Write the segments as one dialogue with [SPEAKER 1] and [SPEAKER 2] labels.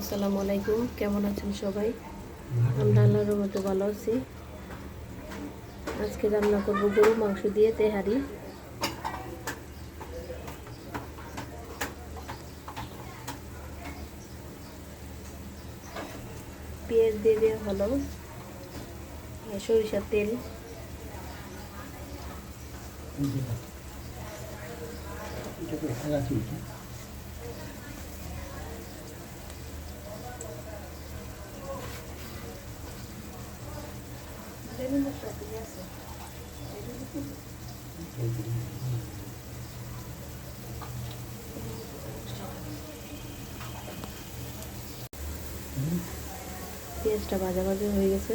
[SPEAKER 1] আসসালামু আলাইকুম। কেমন আছেন সবাই? আমরা আল্লাহর মতো ভালো আছি। আজকে রান্না করব গরু মাংস দিয়ে তেহারি। পেঁয়াজ দিয়ে দেওয়া হলো। সরিষার তেল। পেঁয়াজটা ভাজা ভাজা হয়ে গেছে।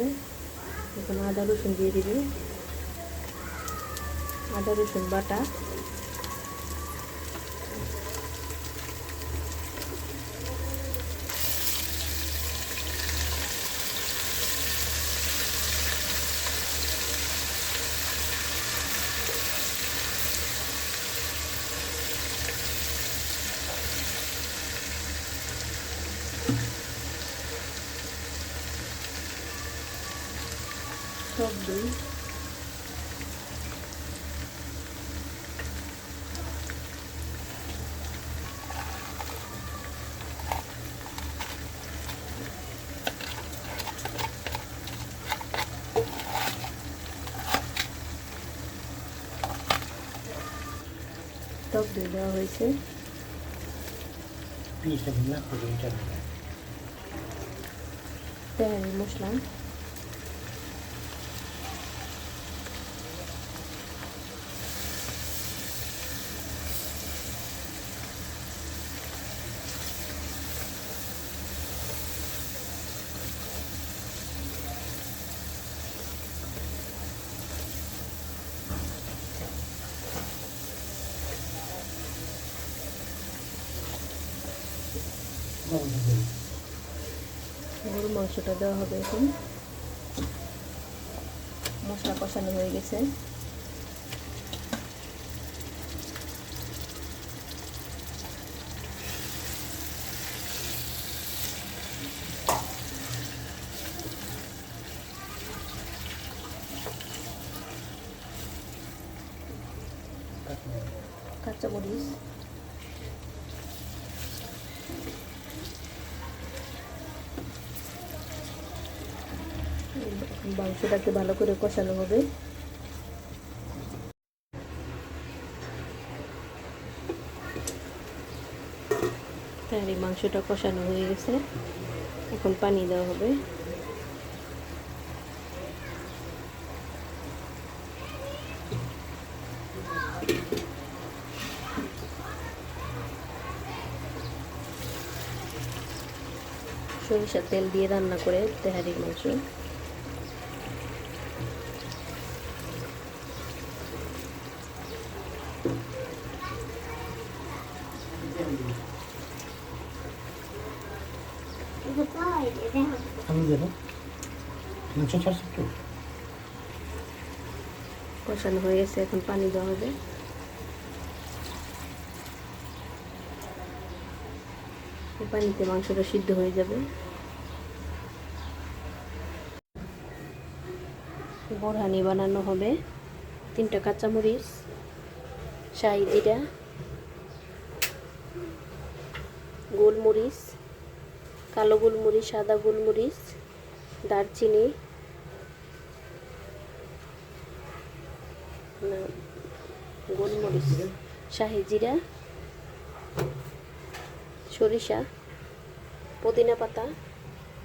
[SPEAKER 1] এখন আদা রসুন দিয়ে দিবে। আদা রসুন বাটা। টক দই টক দই দেওয়া হয়েছে তেহারি মশলা গরু মাংসটা দেওয়া হবে এখন। মশলা কষানো হয়ে গেছে। কাঁচা মাংসটাকে ভালো করে কষানো হবে। তাহলে মাংসটা কষানো হয়ে গেছে। এখন পানি দেওয়া হবে। সরিষার তেল দিয়ে রান্না করে তেহারির মাংস।
[SPEAKER 2] ছাড়ছ একটু
[SPEAKER 1] কষানো হয়ে গেছে, এখন পানি দেওয়া হবে। পানিতে মাংসটা সিদ্ধ হয়ে যাবে। বোরহানি বানানো হবে। তিনটা কাঁচামরিচ শাহি জিরা গোলমরিচ, কালো গোলমরিচ, সাদা গোলমরিচ, দারচিনি গোলমরিচ শাহি জিরা, সরিষা, পুদিনা পাতা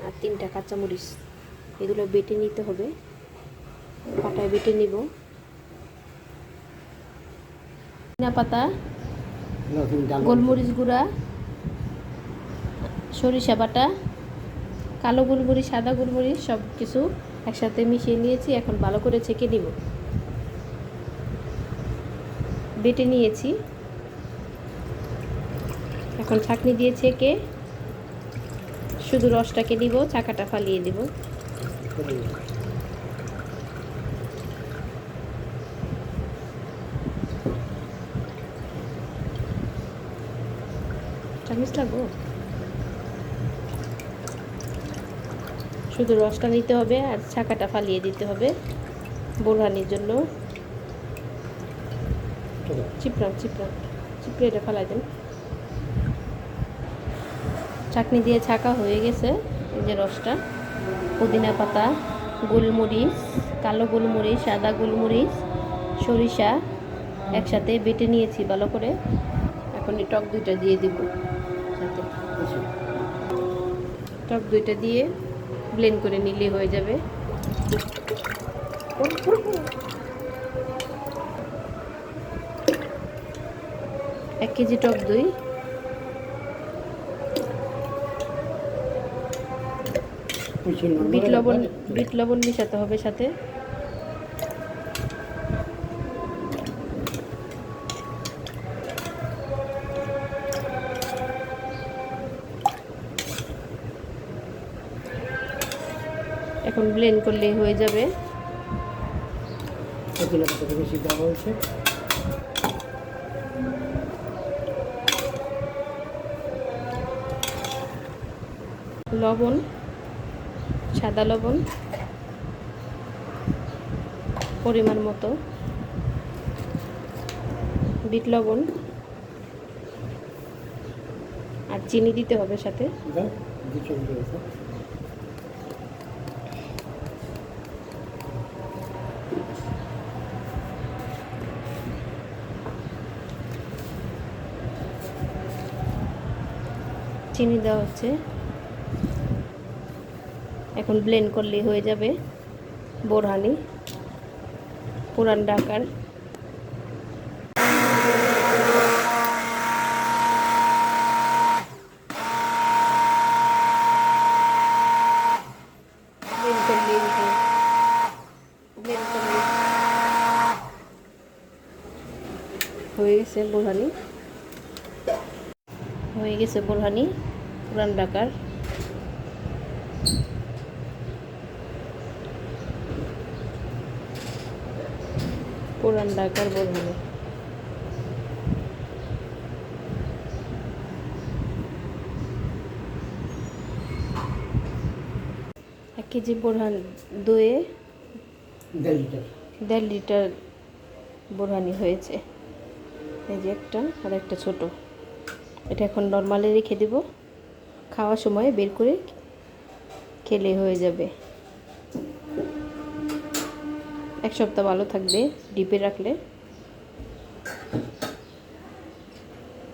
[SPEAKER 1] আর তিনটা কাঁচামরিচ। এগুলো বেটে নিতে হবে। পাটায় বেটে নিব। পুদিনা পাতা, গোলমরিচ গুঁড়া, সরিষা বাটা, কালো গোলমরিচ, সাদা গোলমরিচ সব কিছু একসাথে মিশিয়ে নিয়েছি। এখন ভালো করে ছেঁকে নিব। বেটে নিয়েছি। এখন ছাঁকনি দিয়ে ছেঁকে শুধু রসটাকে দিব, চাকাটা ফালিয়ে দিব। শুধু রসটা নিতে হবে আর ছাকাটা ফালিয়ে দিতে হবে বোরহানির জন্য।
[SPEAKER 2] চলো।
[SPEAKER 1] চিপড়াম চিপড়াম চিপড়ে এটা ফালাই দেন। চাটনি দিয়ে ছাকা হয়ে গেছে, এই যে রসটা। পুদিনা পাতা, গোলমরিচ, কালো গোলমরিচ, সাদা গোলমরিচ, সরিষা একসাথে বেটে নিয়েছি ভালো করে। এখন এই টক দুইটা দিয়ে দিব সাথে। টক দুইটা দিয়ে ব্লেন্ড করে নিলে হয়ে যাবে। এক কেজি টক দই। বিট লবণ বিট লবণ মিশাতে হবে সাথে। এখন ব্লেন্ড করলেই হয়ে যাবে।
[SPEAKER 2] বেশি দেওয়া হয়েছে?
[SPEAKER 1] লবণ সাদা লবণ পরিমাণ মতো বিট লবণ আর চিনি দিতে হবে সাথে। চিনি দেওয়া হচ্ছে। এখন ব্লেন্ড করলেই হয়ে যাবে। বোরহানি, পুরান করলেই হয়ে- গেছে বোরহানি। হয়ে গেছে বোরহানি, পুরান ঢাকার। পুরান ঢাকার বোরহানি এক কেজি বোরহান দয়ে
[SPEAKER 2] দেড় লিটার
[SPEAKER 1] বোরহানি হয়েছে। এই যে একটা আর একটা ছোট। এটা এখন নর্মালে রেখে দেব। খাওয়ার সময় বের করে খেলে হয়ে যাবে। এক সপ্তাহ ভালো থাকবে, ডিপে রাখলে।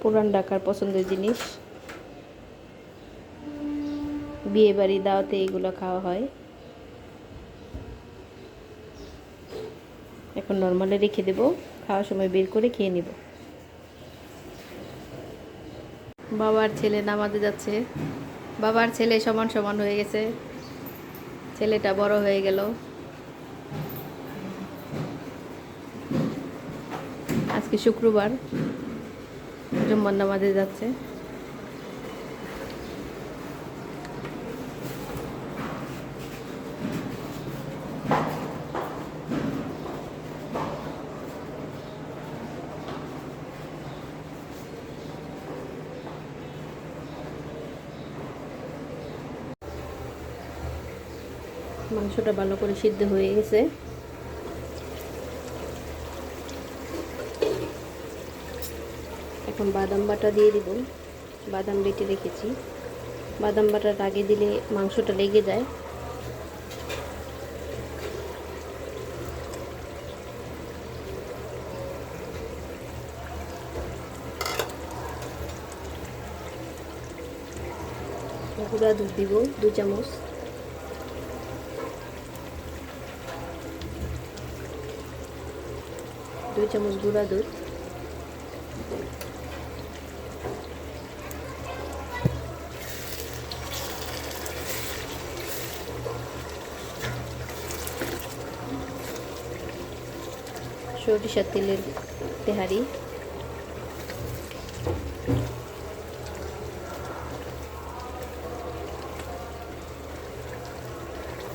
[SPEAKER 1] পুরান ঢাকার পছন্দের জিনিস। বিয়ে বাড়ি, দাওয়াতে এগুলো খাওয়া হয়। এখন নর্মালে রেখে দেব, খাওয়ার সময় বের করে খেয়ে নেব। বাবার ছেলে নামাজে যাচ্ছে। বাবার ছেলে সমান সমান হয়ে গেছে। ছেলেটা বড় হয়ে গেল। আজকে শুক্রবার। জুম্মার নামাজে যাচ্ছে। মাংসটা ভালো করে সিদ্ধ হয়ে গেছে। বাদাম বাটা দিয়ে দিব। বাদাম বেটে রেখেছি। বাদাম বাটার আগে দিলে মাংসটা লেগে যায়। গুঁড়া দুধ দিব, দু চামচ। দুই চামচ গুঁড়া দুধ। সরিষার তেলের তেহারি।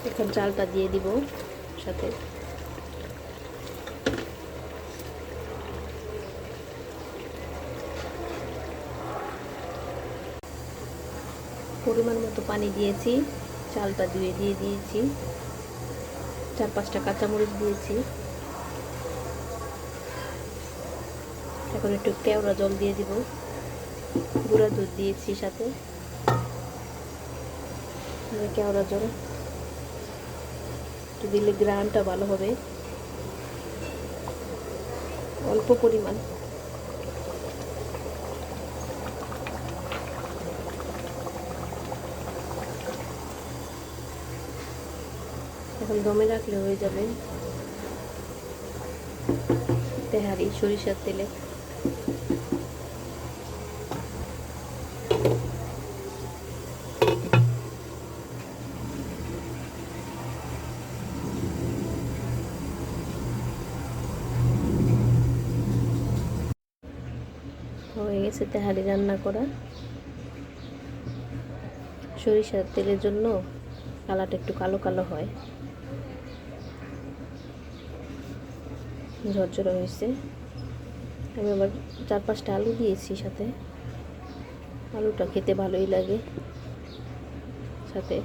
[SPEAKER 1] এখন চালটা দিয়ে দিব সাথে। পরিমাণ মতো পানি দিয়েছি, চালটা ধুয়ে দিয়ে দিয়েছি। চার পাঁচটা কাঁচামরিচ দিয়েছি। এখন একটু কেওড়া জল দিয়ে দিব। গুঁড়া দুধ দিয়েছি সাথে। কেওড়া জল। একটু দিলে গ্রানটা ভালো হবে। অল্প পরিমাণ। এখন দমে রাখলে হয়ে যাবে। তেহারি সরিষার তেলে। হয়ে গেছে তেহারি রান্না করা। সরিষার তেলের জন্য কালারটা একটু কালো কালো হয়। ঝরঝরে হয়েছে। আমি আবার চার পাঁচটা আলু দিয়েছি সাথে। আলুটা খেতে ভালোই লাগে সাথে।